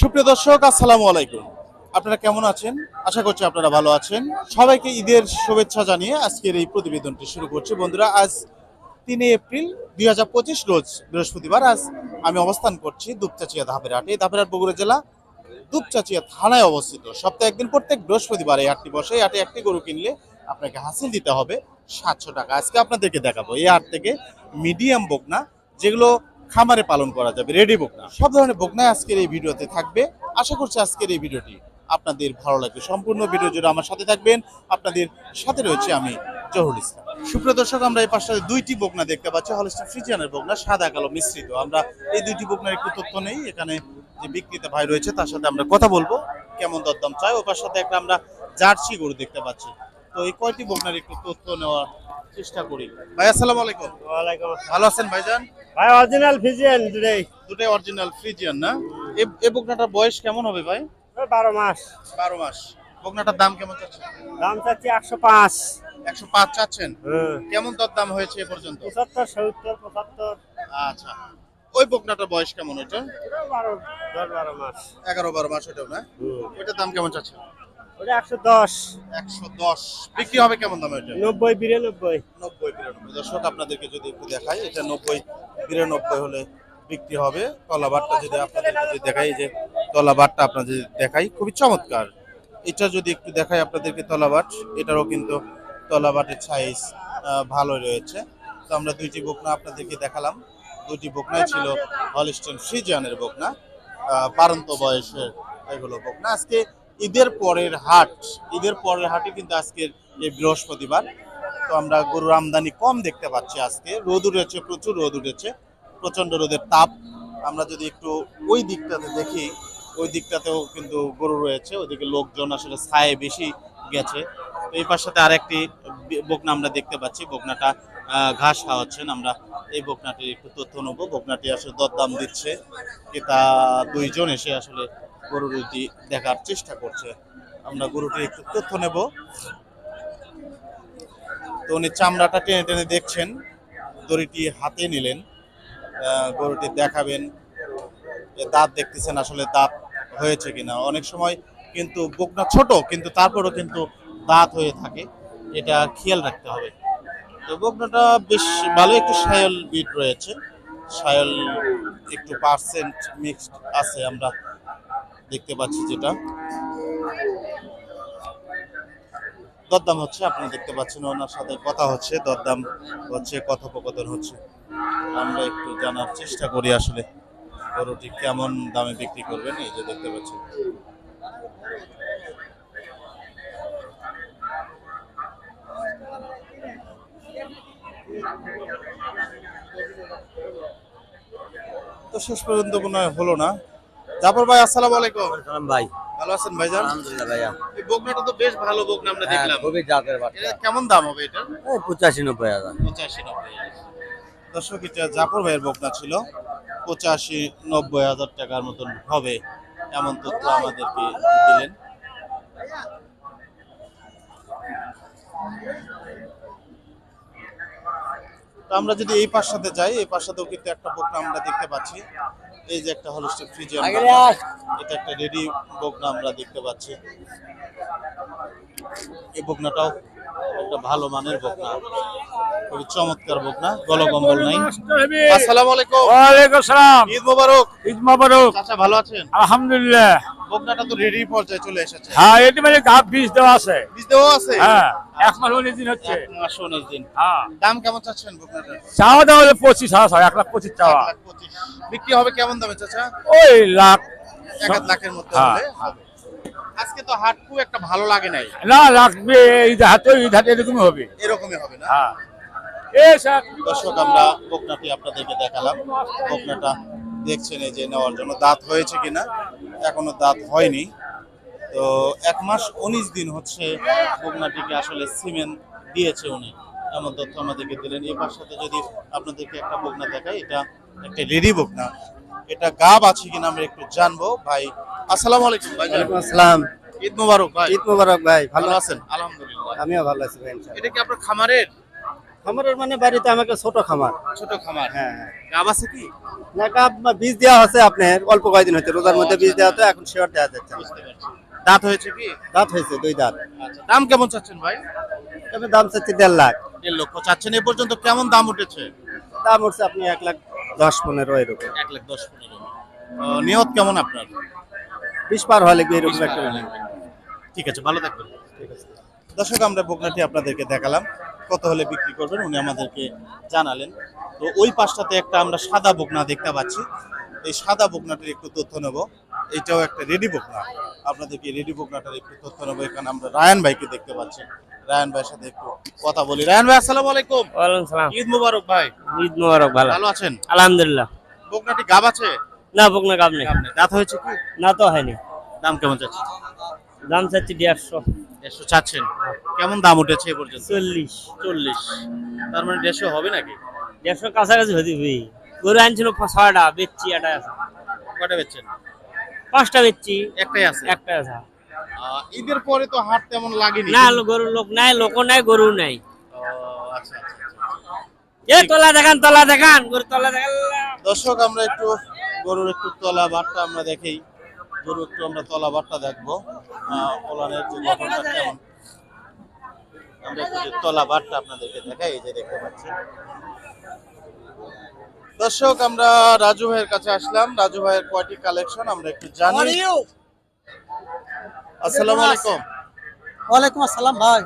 সুপ্রিয় দর্শক, আসসালামু আলাইকুম। আপনারা কেমন আছেন? আশা করছি আপনারা ভালো আছেন। সবাইকে ঈদের শুভেচ্ছা জানিয়ে আজকের এই প্রতিবেদনটি শুরু করছি। বন্ধুরা, আজ তিনে এপ্রিল দুই হাজার পঁচিশ রোজ বৃহস্পতিবার। আজ আমি অবস্থান করছি দুপচাচিয়া ধাপের হাটে। এই ধাপের হাট বগুড়া জেলা দুপচাচিয়া থানায় অবস্থিত। সপ্তাহে একদিন প্রত্যেক বৃহস্পতিবার এই হাটটি বসে। এই হাটে একটি গরু কিনলে আপনাকে হাসিল দিতে হবে সাতশো টাকা। আজকে আপনাদেরকে দেখাবো। এই হাট থেকে মিডিয়াম বকনা, যেগুলো খামারে পালন করা যাবে রেডি বকনা। সব ধরনের বকনা আজকের এই ভিডিওতে থাকবে। আশা করছি আজকের এই ভিডিওটি আপনাদের ভালো লাগবে। সম্পূর্ণ ভিডিও জুড়ে আমার সাথে থাকবেন। আপনাদের সাথে রয়েছে আমি জহুরুল ইসলাম। সুপ্রিয় দর্শক, আমরা এই পাশে দুইটি বকনা দেখতে পাচ্ছি। হলস্টার ফ্রিজিয়ানের বকনা, সাদা কালো মিশ্রিত। আমরা এই দুইটি বকনার একটু তথ্য নেই। এখানে যে বিক্রেতা ভাই রয়েছে, তার সাথে আমরা কথা বলব। কেমন দরদাম চাই? ওপার সাথে একটা আমরা জার্সি গরু দেখতে পাচ্ছি। তো এই কয়টি বকনার একটু তথ্য নেওয়ার চেষ্টা করি। ভাই আসসালামু আলাইকুম। ওয়ালাইকুম আসসালাম। ভালো আছেন ভাইজান? ভাই অরিজিনাল ফিজিয়ান দুটাই। দুটাই অরিজিনাল ফ্রিজিয়ান না? এ- এই বকনাটার বয়স কেমন হবে ভাই? বারো মাস। বারো মাস। বকনাটার দাম কেমন চাচ্ছেন? দাম চাচ্ছি একশো পাঁচ। একশো পাঁচ চাচ্ছেন? হ্যাঁ। কেমন দর দাম হয়েছে এ পর্যন্ত? পঁচাত্তর সত্তর পঁচাত্তর। আচ্ছা। ওই বকনাটার বয়স কেমন ওইটা? বারো দশ বারো মাস। এগারো বারো মাস ওইটাও না? ওইটার দাম কেমন চাচ্ছেন? ওটা একশো দশ। একশো দশ। বিক্রি হবে কেমন দামে নব্বই বিরানব্বই। নব্বই বিরানব্বই। দর্শক আপনাদেরকে যদি একটু দেখাই এটা নব্বই বিরানব্বই হলে বিক্রি হবে। তলাবারটা যদি আপনাদেরকে যদি দেখাই যে তলাবারটা আপনাদের যদি দেখাই খুবই চমৎকার। এটা যদি একটু দেখাই আপনাদেরকে তলাবাট এটারও কিন্তু তলাবাটের সাইজ ভালো রয়েছে। তো আমরা দুইটি বকনা আপনাদেরকে দেখালাম। দুইটি বকনাই ছিল হলিস্টন ফ্রিজিয়ানের বকনা আহ, বারন্ত বয়সের এগুলো বকনা। আজকে ঈদের পরের হাট, ঈদের পরের হাটে কিন্তু আজকের এই বৃহস্পতিবার। তো আমরা গরুর আমদানি কম দেখতে পাচ্ছি আজকে। রোদ উঠেছে, প্রচুর রোদ উঠেছে প্রচণ্ড রোদের তাপ। আমরা যদি একটু ওই দিকটাতে দেখি, ওই দিকটাতেও কিন্তু গরু রয়েছে, ওইদিকে লোকজন আসলে ছায়ে বেশি গেছে। তো এই পাশাতে আরেকটি বকনা আমরা দেখতে পাচ্ছি, বকনাটা ঘাস খাওয়াচ্ছেন। আমরা এই বকনাটির একটু তথ্য নেব। বকনাটি আসলে দরদাম দিচ্ছে। ক্রেতা দুইজন এসে আসলে গরুটি দেখার চেষ্টা করছে। আমরা গরুটির একটু তথ্য নেব। তো উনি চামড়াটা টেনে টেনে দেখছেন। দড়িটি হাতে নিলেন। গরুটি দেখাবেন যে দাঁত দেখতেছেন আসলে দাঁত হয়েছে কিনা। অনেক সময় কিন্তু বকনা ছোট, কিন্তু তারপরও কিন্তু দাঁত হয়ে থাকে। এটা খেয়াল রাখতে হবে। তো বকনাটা বেশ ভালো একটু সায়ল বিট রয়েছে। সায়ল একটু পার্সেন্ট মিক্সড আছে আমরা দেখতে পাচ্ছি যেটা। দরদাম হচ্ছে, আপনি দেখতে পাচ্ছেন ওনার সাথে কথা হচ্ছে, দরদাম হচ্ছে, কথোপকথন হচ্ছে। আমরা একটু জানার চেষ্টা করি আসলে, গরুটি কেমন দামে বিক্রি করবেন, এই যে দেখতে পাচ্ছেন। তো শেষ পর্যন্ত কোনো হলো না। জাফর ভাই আসসালামু আলাইকুম। সালাম ভাই। ভালো আছেন ভাইজান? আলহামদুলিল্লাহ ভাইয়া। এই বকনাটা তো বেশ ভালো বকনা আমরা হ্যাঁ, দেখলাম। খুবই জাতের এটা কেমন দাম হবে এটা? এই পঁচাশি নব্বই হাজার। পঁচাশি নব্বই দর্শক এটা জাফর ভাইয়ের বকনা ছিল। পঁচাশি নব্বই হাজার টাকার মতন হবে এমন তথ্য আমাদেরকে দিলেন। তো আমরা যদি এই পাশটাতে যাই এই পাশটাতেও কিন্তু একটা বকনা আমরা দেখতে পাচ্ছি। এই যে একটা ফ্রিজিয়ান বকনা। আস। এটা একটা রেডি বকনা আমরা দেখতে পাচ্ছি। এই বকনাটাও একটা ভালো মানের বকনা। খুবই চমৎকার বকনা গলকম্বল নাই। আসসালামু আলাইকুম। ওয়ালাইকুম সালাম ঈদ মোবারক। ঈদ মোবারক। চাচা ভালো আছেন? আলহামদুলিল্লাহ। বকনাটা তো রেডি পর্যায়ে চলে এসেছে। হ্যাঁ এটি মানে গাপ বীজ দেওয়া আছে। বীজ দেওয়া আছে? হ্যাঁ। এক মাস উনিশ দিন হচ্ছে। এক মাস উনিশ দিন। হ্যাঁ। দাম কেমন চাচ্ছেন চাওয়া দাওয়া হলো পঁচিশ হাজার এক লাখ পঁচিশ চাওয়া। পঁচিশ। বিক্রি হবে কেমন দামে চাচা? ওই লাখ এক লাখের মধ্যে হ্যাঁ। হবে। আজকে তো হাট খুব একটা ভালো লাগে নাই। না লাগবে ঈদ হাতে হাতে এরকমই হবে। এরকমই হবে না? হ্যাঁ। দর্শক আমরা বকনাটি আপনাদেরকে দেখালাম। বকনাটা দেখছেন এই যে নেওয়ার জন্য। দাঁত হয়েছে কিনা? এখনও দাঁত হয়নি। তো এক মাস উনিশ দিন হচ্ছে বকনাটিকে আসলে সিমেন্ট দিয়েছে উনি। এমন তথ্য আমাদেরকে দিলেন। এবার সাথে যদি আপনাদেরকে একটা বকনা দেখাই এটা একটা রেডি বকনা এটা গাব আছে কিনা আমরা একটু জানব। ভাই আসসালামু আলাইকুম ভাই। আসসালাম। ঈদ মোবারক ভাই। ঈদ মোবারক ভাই ভালো আছেন? আলহামদুলিল্লাহ। আমিও ভালো আছি ভাই এটা কি আপনার খামারের? খামারের মানে বাড়িতে আমাকে ছোট খামার। ছোট খামার। হ্যাঁ হ্যাঁ। গাব আছে কি? নাকা বীজ দেওয়া আছে আপনার। অল্প কয়েকদিন হচ্ছে রোজার মধ্যে বীজ দেওয়া তো এখন শিওর দেওয়া যাচ্ছে বুঝতে পারছি। দাঁত হয়েছে কি? দাঁত হয়েছে দুই দাঁত। আচ্ছা দাম কেমন চাচ্ছেন ভাই? তবে দাম চাচ্ছে দেড় লাখ। দেড় লক্ষ চাচ্ছেন এ পর্যন্ত কেমন দাম উঠেছে? দাম উঠছে আপনি এক লাখ দশ পনেরো এরকম। এক লাখ দশ পনেরো। নিয়ত কেমন আপনার? বিশ পার হলে এরকম একটা ঠিক আছে ভালো থাকবেন। দর্শক আমরা বকনাটি আপনাদেরকে দেখালাম। কত হলে বিক্রি করবেন উনি আমাদেরকে জানালেন। তো ওই পাশটাতে একটা আমরা সাদা বকনা দেখতে পাচ্ছি। এই সাদা বকনাটির একটু তথ্য নেব। এটাও একটা রেডি বকনা আপনাদেরকে রেডি বকনাটার একটু তথ্য নেব এখানে আমরা রায়ান ভাইকে দেখতে পাচ্ছি। রায়ান ভাইয়ের সাথে একটু কথা বলি। রায়ান ভাই আসসালামু আলাইকুম। ওয়ালাইকুম সালাম। ঈদ মুবারক ভাই। ঈদ মোবারক ভালো। ভালো আছেন? আলহামদুলিল্লাহ। বকনাটি গাব আছে? না বকনা গাব নেই। দাঁত হয়েছে কি? না তো হয়নি। দাম কেমন চাচ্ছেন? দাম চাচ্ছি দেড়শো। দেড়শো চাচ্ছেন। কেমন দাম উঠেছে এ পর্যন্ত? চল্লিশ। চল্লিশ। তার মানে দেড়শো হবে নাকি? দেড়শো কাছাকাছি হতে গরু আনছিল ছয়টা বেচছি এটা কটা বেচছেন? পাঁচটা বেচছি। একটাই আছে? একটা আছে। ঈদের পরে তো হাট তেমন লাগেনি? না গরুর লোক নাই লোকও নাই গরু নাই। আচ্ছা আচ্ছা, আচ্ছা। এ তলা দেখান তলা দেখান গরু তলা দেখান। দর্শক আমরা একটু গরুর একটু তলা বাটটা আমরা দেখেই গরু একটু আমরা তলা বাটটা দেখব। ওলানের যে গঠনটা কেমন। আমরা একটু তলা বাটটা আপনাদেরকে দেখাই এই যে দেখতে পাচ্ছি দর্শক আমরা রাজু ভাইয়ের কাছে আসলাম। রাজু ভাইয়ের কয়টি কালেকশন আমরা একটু জানি। আসসালামু আলাইকুম। ওয়ালাইকুম আসসালাম ভাই।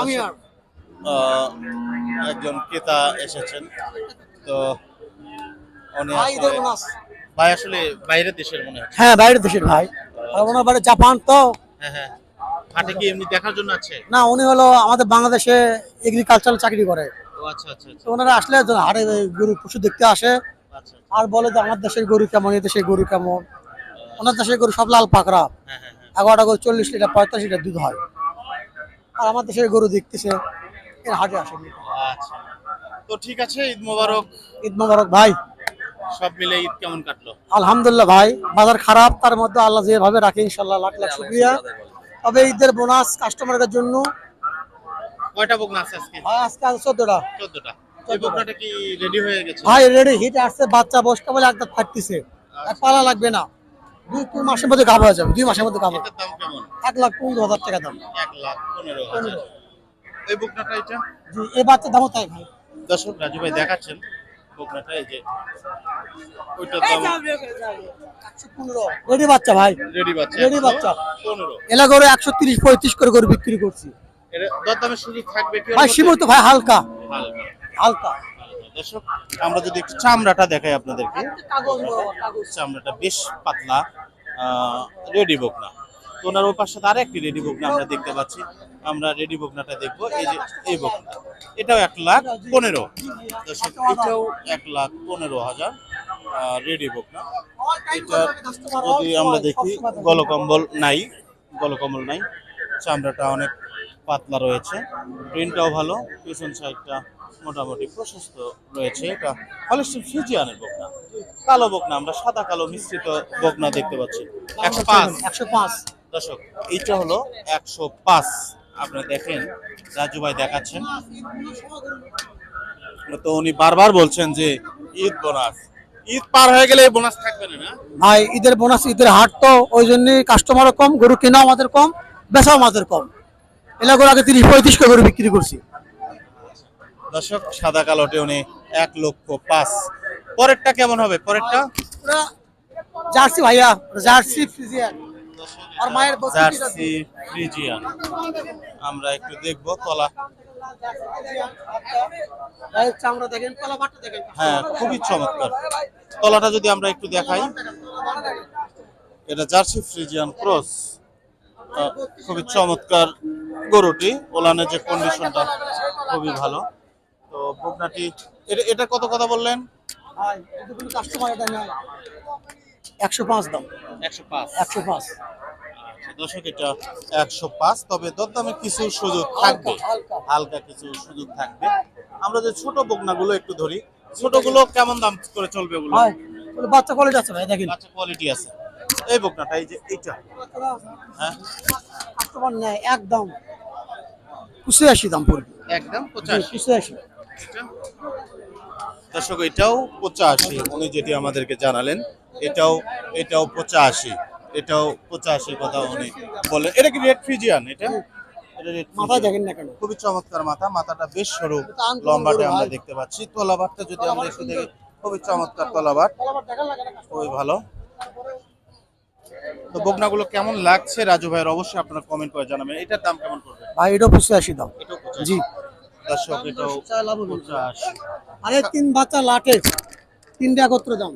আমি আর একজন ক্রেতা এসেছেন। তো উনি ভাই আসলে- বাইরের দেশের মনে হয়। হ্যাঁ বাইরের দেশের ভাই। ওনার বাড়ি জাপান তো। হ্যাঁ হ্যাঁ। হাটে কি এমনি দেখার জন্য আছে? না উনি হলো আমাদের বাংলাদেশে এগ্রিকালচারাল চাকরি করে। ও আচ্ছা আচ্ছা আচ্ছা। তো ওনারা আসলে হাটে গরু পশু দেখতে আসে। আচ্ছা আর বলে যে আমার দেশের গরু কেমন এই দেশের গরু কেমন। ওনার দেশের গরু সব লাল পাকড়া। হ্যাঁ হ্যাঁ হ্যাঁ। এগারোটা গরু চল্লিশ লিটার পঁয়তাল্লিশ লিটার দুধ হয়। আর আমার দেশের গরু দেখতেছে এর হাটে আসেনি। আচ্ছা। তো ঠিক আছে ঈদ মোবারক। ঈদ মোবারক ভাই। সব মিলে ঈদ কেমন কাটলো? আলহামদুলিল্লাহ ভাই বাজার খারাপ তার মধ্যে আল্লাহ যেভাবে রাখে ইনশাল্লাহ লাখ লাখ শুক্রিয়া। তবে ঈদের বোনাস কাস্টমারদের জন্য কয়টা আছে আজকে? আজকে আছে চোদ্দটা। চোদ্দটা। এই বকনাটা কি রেডি হয়ে গেছে? ভাই রেডি হিট আসছে বাচ্চা বসকা বলে একদম ফাটতেছে। আর পালা লাগবে না। দুই তিন মাসের মধ্যে গাভ হয়ে যাবে দুই মাসের মধ্যে গাভ এটার দাম কেমন? এক লাখ পনেরো হাজার টাকা দাম। এক লাখ পনেরো হাজার। এই বকনাটা এটা? জি এই বাচ্চার দামও তাই ভাই। দর্শক রাজু ভাই দেখাচ্ছেন। বকনাটা এই যে ওইটার দাম রেডি বাচ্চা ভাই। রেডি বাচ্চা। Ready বাচ্চা। পনেরো। এলা করে একশো তিরিশ পঁয়ত্রিশ করে করে বিক্রি করছি। এর দরদামের সুযোগ থাকবে কি ভাই সীমিত ভাই হালকা। হালকা, হালকা। হালকা। দর্শক আমরা যদি একটু চামড়াটা দেখাই আপনাদেরকে। চামড়াটা বেশ পাতলা রেডি বকনা। ওনার ওই পাশে আর একটি রেডি বকনা আমরা দেখতে পাচ্ছি। আমরা রেডি বকনাটা দেখব। এই যে এই বকনা এটাও এক লাখ পনেরো। দর্শক এটাও এক লাখ পনেরো হাজার রেডি বকনা। এটা যদি আমরা দেখি গলকম্বল নাই গলকম্বল নাই। চামড়াটা অনেক পাতলা রয়েছে প্রিন্টটাও ভালো পিছন সাইডটা মোটামুটি প্রশস্ত রয়েছে। এটা হলিস্টিন ফিজিয়ানের বকনা কালো বকনা আমরা সাদা কালো মিশ্রিত বকনা দেখতে পাচ্ছি। একশো পাঁচ। একশো পাঁচ। দর্শক এইটা হলো একশো পাঁচ। আপনারা দেখেন রাজু ভাই দেখাচ্ছেন। তো উনি বারবার বলছেন যে ঈদ বোনাস। ঈদ পার হয়ে গেলে এই বোনাস থাকবে না না? ভাই ঈদের বোনাস ঈদের হাট তো ওই জন্য কাস্টমারও কম গরু কেনাও আমাদের কম বেচাও আমাদের কম। এলা করে আগে তিরিশ পঁয়ত্রিশ করে গরু বিক্রি করছি। দর্শক সাদা কালোটে উনি এক লক্ষ পাঁচ। পরেরটা কেমন হবে? পরেরটা? জার্সি ভাইয়া জার্সি ফ্রিজিয়ান। Jersey Friesian. আমরা একটু দেখব তলা চামড়া দেখেন কলা দেখেন। হ্যাঁ খুবই চমৎকার। তলাটা যদি আমরা একটু দেখাই। এটা জার্সি ফ্রিজিয়ান ক্রস। খুবই চমৎকার গরুটি। ওলানের যে কন্ডিশনটা খুবই ভালো। তো বকনাটি এটা এটা কত কথা বললেন? একশো পাঁচ দাম। একশো পাঁচ। একশো পাঁচ। দর্শক এটা একশো পাঁচ। তবে দরদামে কিছু সুযোগ থাকবে। হালকা। কিছু সুযোগ থাকবে। আমরা যে ছোট বকনাগুলো একটু ধরি ছোটগুলো কেমন দাম করে চলবে ওগুলো বাচ্চা কলেজ আছে ভাই দেখেন। আচ্ছা কোয়ালিটি আছে। এই বকনাটা এই যে এইটা। হ্যাঁ? কাস্টমার নেয় একদম পঁচাশি দাম পড়বে। একদম পঁচাশি। পঁচাশি। দর্শক এটাও পঁচাশি। উনি যেটি আমাদেরকে জানালেন এটাও এটাও পঁচাশি। এটাও পঁচাশি কথা উনি বললেন। এটা কি রেড ফ্রিজিয়ান এটা? এটা মাথায় দেখেন না কেন? খুবই চমৎকার মাথা মাথাটা বেশ সরু লম্বাটে আমরা ভাই। দেখতে পাচ্ছি। তলাবারটা যদি আমরা একটু দেখি খুবই চমৎকার তলাবার খুবই ভালো। তো বকনাগুলো কেমন লাগছে? রাজু ভাইয়ের অবশ্যই আপনারা কমেন্ট করে জানাবেন। এটার দাম কেমন পড়বে? ভাই এটা পঁচাশি দাম। জি। দর্শক এটাও আরে তিন বাচ্চা লাটে। তিনটা একত্র দাম।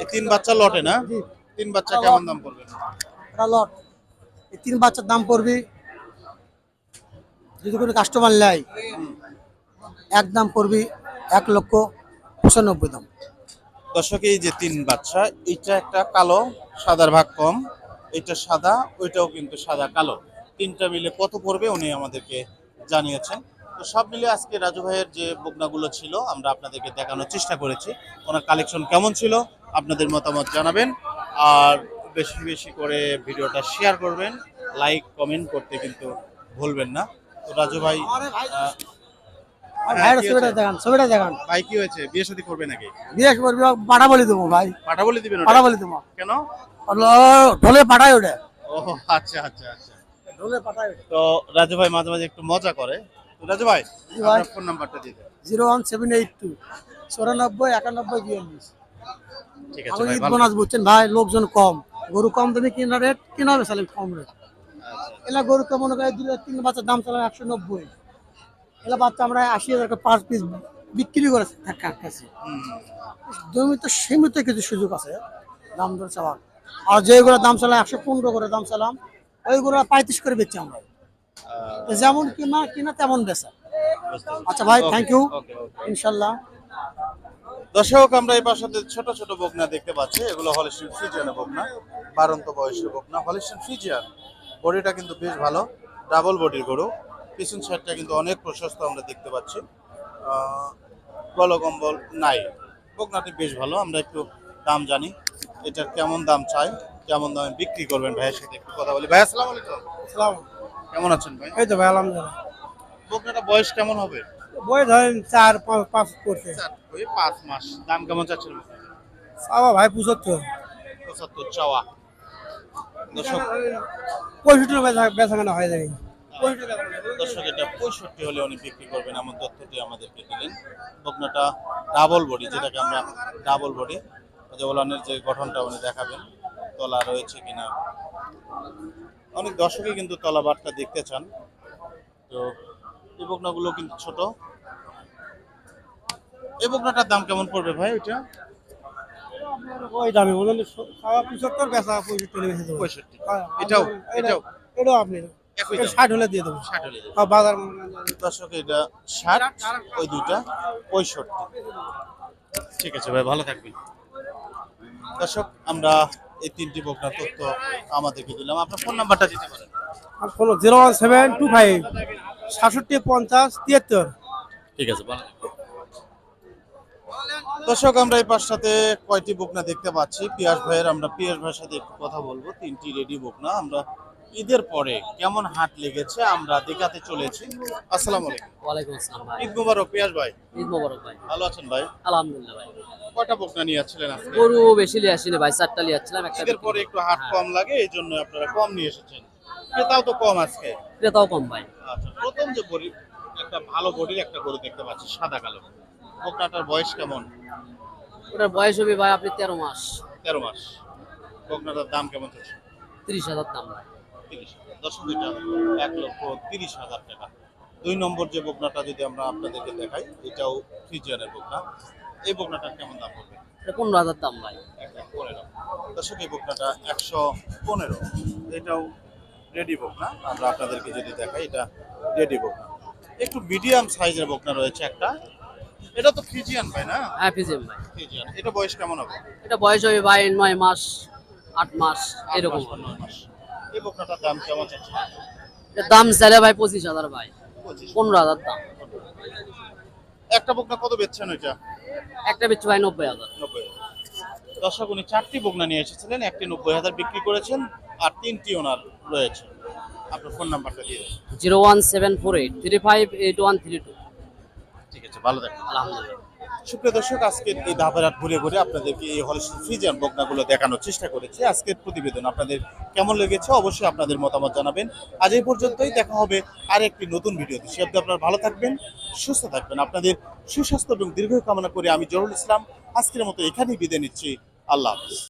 এই তিন বাচ্চা লটে না? তিন বাচ্চা কেমন দাম পড়বে? এটা লট। এই তিন বাচ্চার দাম পড়বে। যদি কোনো কাস্টমার নেয় এক দাম পড়বে এক লক্ষ পঁচানব্বই দাম। দর্শক এই যে তিন বাচ্চা এইটা একটা কালো সাদার ভাগ কম। এটা সাদা ওইটাও কিন্তু সাদা কালো। তিনটা মিলে কত পড়বে উনি আমাদেরকে জানিয়েছেন। তো সব মিলে আজকে রাজু ভাইয়ের যে বকনাগুলো ছিল আমরা আপনাদেরকে দেখানোর চেষ্টা করেছি। ওনার কালেকশন কেমন ছিল আপনাদের মতামত জানাবেন। আর বেশি বেশি করে ভিডিওটা শেয়ার করবেন। লাইক কমেন্ট করতে কিন্তু ভুলবেন না। তো রাজু ভাই ভাই কি হয়েছে? বিয়ে শাদী করবে নাকি? বিয়ে করবি পাঠা বলে দেবো ভাই। পাঠা বলে দিবেন পাঠা বলে দেবো। কেন? ঢোলে পাঠায় ওটা। ও আচ্ছা আচ্ছা আচ্ছা। ঢোলে পাঠায় তো রাজু ভাই মাঝে মাঝে একটু মজা করে। রাজু ভাই আপনার ফোন নাম্বারটা দিয়ে দেন। Zero one seven eight two চুরানব্বই একানব্বই বিয়াল্লিশ। ঠিক আছে ভাই ঈদ ভালো বোনাস বুঝছেন ভাই লোকজন কম। গরু কম দামে কিনা রেট কিনা হবে সালে কম রেট। এলা গরু তো মনে দুটো তিন বাচ্চার দাম চালাম একশো নব্বই। এলা বাচ্চা আমরা আশি হাজার পাঁচ পিস বিক্রি করে কাছে জমি তো সীমিত কিছু সুযোগ আছে দাম দর চাওয়ার। আর যেগুলো দাম চালাম একশো পনেরো করে দাম চালাম ওইগুলো পঁয়ত্রিশ করে বেচছি আমরা। যেমন কিনা কিনা তেমন বেচা। আচ্ছা ভাই থ্যাংক ইউ. ইনশাল্লাহ। দর্শক আমরা এই পাশে ছোট ছোট বকনা দেখতে পাচ্ছি এগুলো হলিস্টিন ফ্রিজিয়ানের বকনা বারন্ত বয়সের বকনা। হলিস্টিন ফ্রিজিয়ান বডিটা কিন্তু বেশ ভালো ডাবল বডির গরু। পিছন সাইডটা কিন্তু অনেক প্রশস্ত আমরা দেখতে পাচ্ছি। গলকম্বল নাই। বকনাটি বেশ ভালো আমরা একটু দাম জানি এটার কেমন দাম চাই কেমন দামে বিক্রি করবেন ভাইয়ের সাথে একটু কথা বলি। ভাই আসসালামু আলাইকুম। কেমন আছেন ভাই? এই তো ভাই আলহামদুলিল্লাহ। বকনাটা বয়স কেমন হবে? বই ধরেন চার পাঁচ পাঁচ করছে। ওই পাঁচ মাস। দাম কেমন চাচ্ছেন? চাওয়া ভাই পঁচাত্তর। পঁচাত্তর চাওয়া। দর্শক পঁয়ষট্টি বেচা কেনা হয়ে যাবে। দর্শক এটা পঁয়ষট্টি হলে উনি বিক্রি করবেন। এমন তথ্যটি আমাদেরকে দিলেন। বকনাটা ডাবল বডি যেটাকে আমরা ডাবল বডি যে ওলানের যে গঠনটা উনি দেখাবেন। তলা রয়েছে কিনা? অনেক দর্শকই কিন্তু তলা বারটা দেখতে চান। তো এই বকনাগুলো কিন্তু ছোট। এই বকনাটার দাম কেমন পড়বে ভাই ওইটা? ওই দামে বলেন চাওয়া পঁচাত্তর বেচা পঁয়ষট্টি হ্যাঁ, এটাও এটা- এটাও? এটাও আপনি। ষাট হলে দিয়ে দেবো। ষাট হলে বাজার দর্শক এটা ষাট ওই দুইটা পঁয়ষট্টি। ঠিক আছে ভাই ভালো থাকবেন। দর্শক আমরা এই তিনটি বকনার তথ্য আমাদেরকে দিলাম। আপনার ফোন নাম্বারটা দিতে পারেন। আর phone zero one seven two five সাতষট্টি পঞ্চাশ তিয়াত্তর। ঠিক আছে দর্শক আমরা এই পাশটাতে কয়টি বকনা দেখতে পাচ্ছি? পিয়াস ভাইয়ের আমরা পিয়াস ভাইয়ের সাথে একটু কথা বলব। তিনটি রেডি বকনা আমরা ঈদের পরে কেমন হাট লেগেছে আমরা দেখাতে চলেছি। আসসালামু আলাইকুম। ওয়ালাইকুম আসসালাম ভাই। ঈদ মুবারক পিয়াস ভাই। ঈদ মোবারক ভাই। ভালো আছেন ভাই? আলহামদুলিল্লাহ ভাই। কয়টা বকনা নিয়ে আসছিলেন আজকে? গরু বেশি আসিনি ভাই চারটা লিয়ে আসছিলাম একটা ঈদের পরে একটু হাট কম লাগে এই জন্য আপনারা কম নিয়ে এসেছেন। ক্রেতাও তো কম আজকে। ক্রেতাও কম ভাই। আচ্ছা প্রথম যে বডি একটা ভালো বডির একটা গরু দেখতে পাচ্ছি সাদা কালো। বকনাটার বয়স কেমন? ওটার বয়স হবে ভাই আপনি তেরো মাস। তেরো মাস। বকনাটার দাম কেমন চলছে তিরিশ হাজার দাম ভাই। তিরিশ দশ দুইটা এক লক্ষ তিরিশ হাজার টাকা। দুই নম্বর যে বকনাটা যদি আমরা আপনাদেরকে দেখাই এটাও ফ্রিজিয়ানের বকনা। এই বকনাটার কেমন দাম পড়বে? এটা পনেরো হাজার দাম ভাই। একশো পনেরো। দর্শক এই বকনাটা একশো পনেরো। এটাও রেডি বকনা। আমরা আপনাদেরকে যদি দেখাই এটা রেডি বকনা। একটু মিডিয়াম সাইজের বকনা রয়েছে একটা। এটা তো ফ্রিজিয়ান ভাই না? হ্যাঁ ফিজিএম ভাই। ফ্রিজিয়ান। এটা বয়স কেমন হবে? এটা বয়স হবে ভাই নয় মাস আট মাস এরকম মাস। এই বকনাটার দাম কেমন দাম চাইলে ভাই পঁচিশ হাজার ভাই। পনেরো হাজার দাম। একটা বকনা কত বেচছেন ওইটা? একটা বেচছি ভাই নব্বই হাজার। নব্বই দর্শক উনি চারটি বকনা নিয়ে এসেছিলেন। একটি নব্বই হাজার বিক্রি করেছেন আর তিনটি ওনার রয়েছে। আপনার ফোন নাম্বারটা দিয়ে zero one seven four eight three five eight one three two. ঠিক আছে ভালো থাকবেন। আলহামদুলিল্লাহ। সুপ্রিয় দর্শক, আজকের এই ধাপেরাট ঘুরে ঘুরে আপনাদেরকে এই হলিস্টিন ফ্রিজিয়ান বকনাগুলো দেখানোর চেষ্টা করেছি। আজকের প্রতিবেদন আপনাদের কেমন লেগেছে অবশ্যই আপনাদের মতামত জানাবেন। আজ এই পর্যন্তই, দেখা হবে আর একটি নতুন ভিডিওতে। সে অব্দি আপনারা ভালো থাকবেন, সুস্থ থাকবেন। আপনাদের সুস্বাস্থ্য এবং দীর্ঘ কামনা করে আমি জহুরুল ইসলাম, আজকের মতো এখানেই বিদায় নিচ্ছি। আল্লাহ হাফিজ।